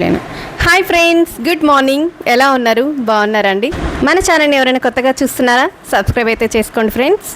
లేను hi friends good morning. ఎలా ఉన్నారు? బాగున్నారండి మన ఛానల్ని ఎవరైనా కొత్తగా చూస్తున్నారా? సబ్స్క్రైబ్ అయితే చేసుకోండి ఫ్రెండ్స్.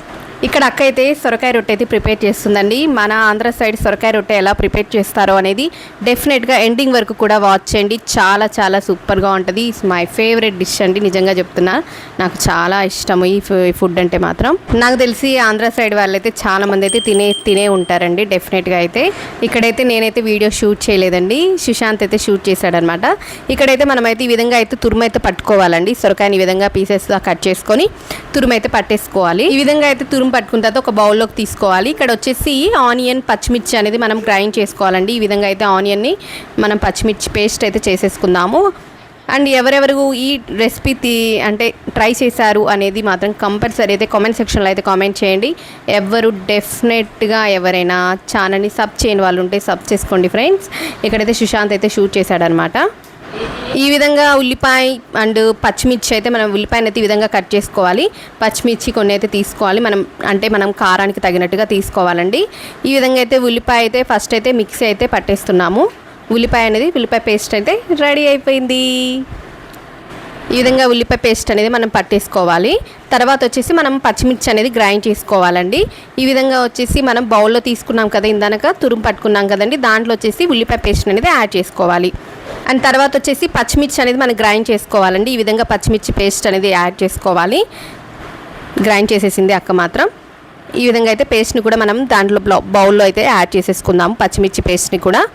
ఇక్కడ అక్క అయితే సొరకాయ రొట్టె అయితే ప్రిపేర్ చేస్తుందండి. మన ఆంధ్ర సైడ్ సొరకాయ రొట్టె ఎలా ప్రిపేర్ చేస్తారో అనేది డెఫినెట్గా ఎండింగ్ వరకు కూడా వాచ్ చేయండి. చాలా చాలా సూపర్గా ఉంటుంది. ఇట్స్ మై ఫేవరెట్ డిష్ అండి. నిజంగా చెప్తున్నా నాకు చాలా ఇష్టము ఈ ఫు- ఫుడ్ అంటే మాత్రం. నాకు తెలిసి ఆంధ్ర సైడ్ వాళ్ళైతే చాలా మంది అయితే తినే తినే ఉంటారండి డెఫినెట్గా అయితే. ఇక్కడైతే నేనైతే వీడియో షూట్ చేయలేదండి. సుశాంత్ అయితే షూట్ చేశాడనమాట. ఇక్కడైతే మనమైతే ఈ విధంగా అయితే తురుము అయితే పట్టుకోవాలండి. సొరకాయని ఈ విధంగా పీసెస్ కట్ చేసుకొని తురుము అయితే పట్టేసుకోవాలి. ఈ విధంగా అయితే తురుము పట్టుకున్న తర్వాత ఒక బౌల్లోకి తీసుకోవాలి. ఇక్కడ వచ్చేసి ఆనియన్ పచ్చిమిర్చి అనేది మనం గ్రైండ్ చేసుకోవాలండి. ఈ విధంగా అయితే ఆనియన్ని మనం పచ్చిమిర్చి పేస్ట్ అయితే చేసేసుకుందాము. అండ్ ఎవరెవరు ఈ రెసిపీ తీ అంటే ట్రై చేశారు అనేది మాత్రం కంపల్సరీ అయితే కామెంట్ సెక్షన్లో అయితే కామెంట్ చేయండి. ఎవరు డెఫినెట్గా ఎవరైనా ఛానల్ని సబ్ చేయని వాళ్ళు ఉంటే సబ్ చేసుకోండి ఫ్రెండ్స్. ఇక్కడైతే సుశాంత్ అయితే షూట్ చేశాడనమాట ఈ విధంగా ఉల్లిపాయ అండ్ పచ్చిమిర్చి అయితే మనం ఉల్లిపాయని అయితే ఈ విధంగా కట్ చేసుకోవాలి. పచ్చిమిర్చి కొన్ని అయితే తీసుకోవాలి. మనం అంటే మనం కారానికి తగినట్టుగా తీసుకోవాలండి. ఈ విధంగా అయితే ఉల్లిపాయ అయితే ఫస్ట్ అయితే మిక్సీ అయితే పట్టేస్తున్నాము. ఉల్లిపాయ అనేది ఉల్లిపాయ పేస్ట్ అయితే రెడీ అయిపోయింది. ఈ విధంగా ఉల్లిపాయ పేస్ట్ అనేది మనం పట్టేసుకోవాలి. తర్వాత వచ్చేసి మనం పచ్చిమిర్చి అనేది గ్రైండ్ చేసుకోవాలండి. ఈ విధంగా వచ్చేసి మనం బౌల్లో తీసుకున్నాం కదా ఇందాక తురుము పట్టుకున్నాం కదండి. దాంట్లో వచ్చేసి ఉల్లిపాయ పేస్ట్ అనేది యాడ్ చేసుకోవాలి. అండ్ తర్వాత వచ్చేసి పచ్చిమిర్చి అనేది మనం గ్రైండ్ చేసుకోవాలండి. ఈ విధంగా పచ్చిమిర్చి పేస్ట్ అనేది యాడ్ చేసుకోవాలి. గ్రైండ్ చేసేసింది అక్క మాత్రం. ఈ విధంగా అయితే పేస్ట్ని కూడా మనం దాంట్లో బ్లౌ- బౌల్లో అయితే యాడ్ చేసేసుకుందాము పచ్చిమిర్చి పేస్ట్ని కూడా.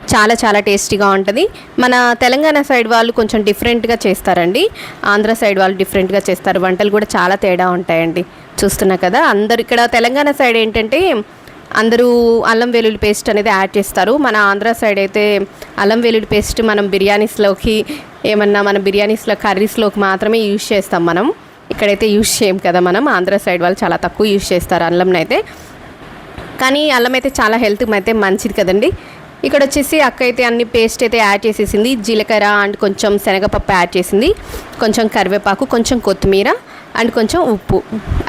చాలా చాలా టేస్టీగా ఉంటుంది. మన తెలంగాణ సైడ్ వాళ్ళు కొంచెం డిఫరెంట్గా చేస్తారండి. ఆంధ్ర సైడ్ వాళ్ళు డిఫరెంట్గా చేస్తారు. వంటలు కూడా చాలా తేడా ఉంటాయండి. చూస్తున్నా కదా అందరు ఇక్కడ తెలంగాణ సైడ్ ఏంటంటే అందరూ అల్లం వెల్లుల్లి పేస్ట్ అనేది యాడ్ చేస్తారు. మన ఆంధ్ర సైడ్ అయితే అల్లం వెల్లుల్లి పేస్ట్ మనం బిర్యానీస్లోకి ఏమన్నా మన బిర్యానీస్లో కర్రీస్లోకి మాత్రమే యూజ్ చేస్తాం మనం. ఇక్కడైతే యూజ్ చేయం కదా మనం. ఆంధ్ర సైడ్ వాళ్ళు చాలా తక్కువ యూజ్ చేస్తారు అల్లంని అయితే. కానీ అల్లం అయితే చాలా హెల్త్కి అయితే మంచిది కదండి. ఇక్కడ వచ్చేసి అక్క అయితే అన్ని పేస్ట్ అయితే యాడ్ చేసేసింది. జీలకర్ర అండ్ కొంచెం శనగపప్పు యాడ్ చేసింది. కొంచెం కరివేపాకు కొంచెం కొత్తిమీర అండ్ కొంచెం ఉప్పు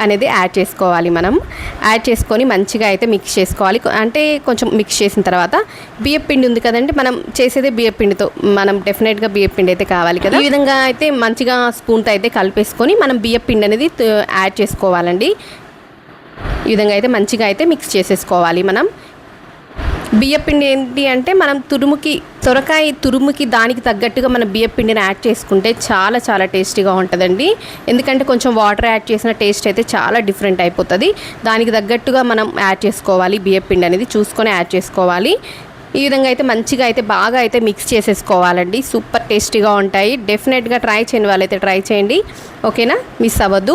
అనేది యాడ్ చేసుకోవాలి మనం. యాడ్ చేసుకొని మంచిగా అయితే మిక్స్ చేసుకోవాలి. అంటే కొంచెం మిక్స్ చేసిన తర్వాత బియ్యం పిండి ఉంది కదండి మనం చేసేదే బియ్యం పిండితో మనం డెఫినెట్గా బియ్యం పిండి అయితే కావాలి కదా. ఈ విధంగా అయితే మంచిగా స్పూన్తో అయితే కలిపేసుకొని మనం బియ్యం పిండి అనేది యాడ్ చేసుకోవాలండి. ఈ విధంగా అయితే మంచిగా అయితే మిక్స్ చేసేసుకోవాలి మనం. బియ్యపిండి ఏంటి అంటే మనం తురుముకి సొరకాయ తురుముకి దానికి తగ్గట్టుగా మనం బియ్యపిండిని యాడ్ చేసుకుంటే చాలా చాలా టేస్టీగా ఉంటుందండి. ఎందుకంటే కొంచెం వాటర్ యాడ్ చేసిన టేస్ట్ అయితే చాలా డిఫరెంట్ అయిపోతుంది. దానికి తగ్గట్టుగా మనం యాడ్ చేసుకోవాలి బియ్యపిండి అనేది చూసుకొని యాడ్ చేసుకోవాలి. ఈ విధంగా అయితే మంచిగా అయితే బాగా అయితే మిక్స్ చేసేసుకోవాలండి. సూపర్ టేస్టీగా ఉంటాయి. డెఫినెట్గా ట్రై చేయని వాళ్ళైతే ట్రై చేయండి. ఓకేనా? మిస్ అవ్వద్దు.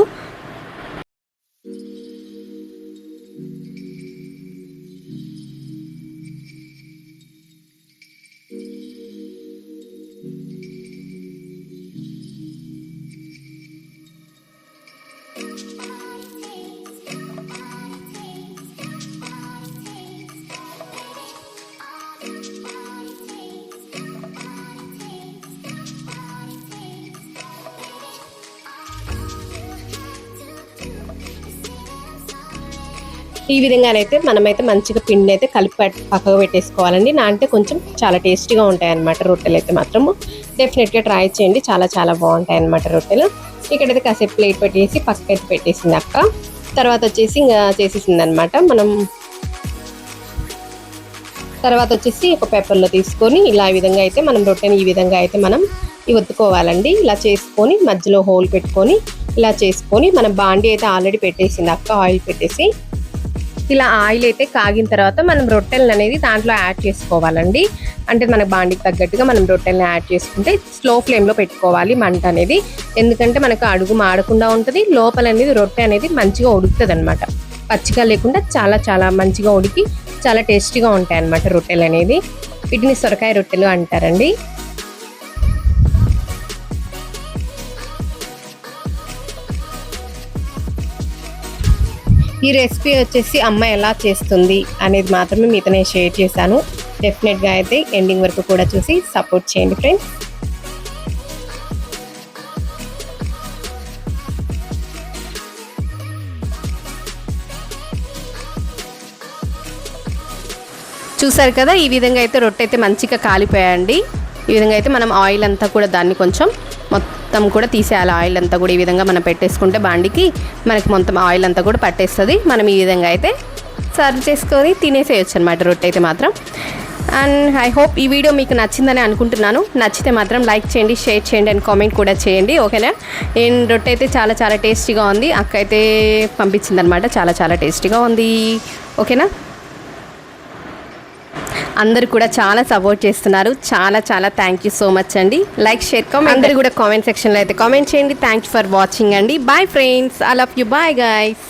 ఈ విధంగానైతే మనమైతే మంచిగా పిండి అయితే కలిపి పెట్- పక్కకు పెట్టేసుకోవాలండి నా అంటే కొంచెం చాలా టేస్టీగా ఉంటాయి అనమాట రొట్టెలు అయితే మాత్రము. డెఫినెట్గా ట్రై చేయండి. చాలా చాలా బాగుంటాయి అన్నమాట రొట్టెలు. ఇక్కడైతే కాసేపు ప్లేట్ పెట్టేసి పక్కకి పెట్టేసింది అక్క. తర్వాత వచ్చేసి ఇంకా చేసేసింది అనమాట మనం. తర్వాత వచ్చేసి ఒక పేపర్లో తీసుకొని ఇలా ఈ విధంగా అయితే మనం రొట్టెని ఈ విధంగా అయితే మనం ఒత్తుకోవాలండి ఇలా చేసుకొని మధ్యలో హోల్ పెట్టుకొని ఇలా చేసుకొని మనం బాండీ అయితే ఆల్రెడీ పెట్టేసింది అక్క ఆయిల్ పెట్టేసి. ఇలా ఆయిల్ అయితే కాగిన తర్వాత మనం రొట్టెలను అనేది దాంట్లో యాడ్ చేసుకోవాలండి. అంటే మన బాండికి తగ్గట్టుగా మనం రొట్టెలను యాడ్ చేసుకుంటే స్లో ఫ్లేమ్లో పెట్టుకోవాలి మంట అనేది. ఎందుకంటే మనకు అడుగు మాడకుండా ఉంటుంది లోపల అనేది రొట్టె అనేది మంచిగా ఉడుకుతుంది అనమాట పచ్చిగా లేకుండా చాలా చాలా మంచిగా ఉడికి చాలా టేస్టీగా ఉంటాయి అన్నమాట రొట్టెలు అనేది. వీటిని సొరకాయ రొట్టెలు అంటారండి. ఈ రెసిపీ వచ్చేసి అమ్మ ఎలా చేస్తుంది అనేది మాత్రమే మీతో నేను షేర్ చేశాను. డెఫినెట్గా అయితే ఎండింగ్ వరకు కూడా చూసి సపోర్ట్ చేయండి ఫ్రెండ్స్ చూసారు కదా ఈ విధంగా అయితే రొట్టె అయితే మంచిగా కాలిపోయాయండి. ఈ విధంగా అయితే మనం ఆయిల్ అంతా కూడా దాన్ని కొంచెం మొత్తం కూడా తీసేయాలి. ఆయిల్ అంతా కూడా ఈ విధంగా మనం పెట్టేసుకుంటే బాండికి మనకి మొత్తం ఆయిల్ అంతా కూడా పట్టేస్తుంది. మనం ఈ విధంగా అయితే సర్వ్ చేసుకొని తినేసేయచ్చు అనమాట రొట్టె అయితే మాత్రం. అండ్ ఐ హోప్ ఈ వీడియో మీకు నచ్చిందని అనుకుంటున్నాను. నచ్చితే మాత్రం లైక్ చేయండి షేర్ చేయండి అండ్ కామెంట్ కూడా చేయండి ఓకేనా? నేను రొట్టె అయితే చాలా చాలా టేస్టీగా ఉంది. అక్క అయితే పంపించిందనమాట చాలా చాలా టేస్టీగా ఉంది. ఓకేనా? అందరూ కూడా చాలా సపోర్ట్ చేస్తున్నారు. చాలా చాలా థ్యాంక్ యూ సో మచ్ అండి. లైక్ షేర్ కామెంట్ అందరూ కూడా కామెంట్ సెక్షన్లో అయితే కామెంట్ చేయండి. థ్యాంక్ యూ ఫర్ వాచింగ్ అండి. Bye friends I love you bye guys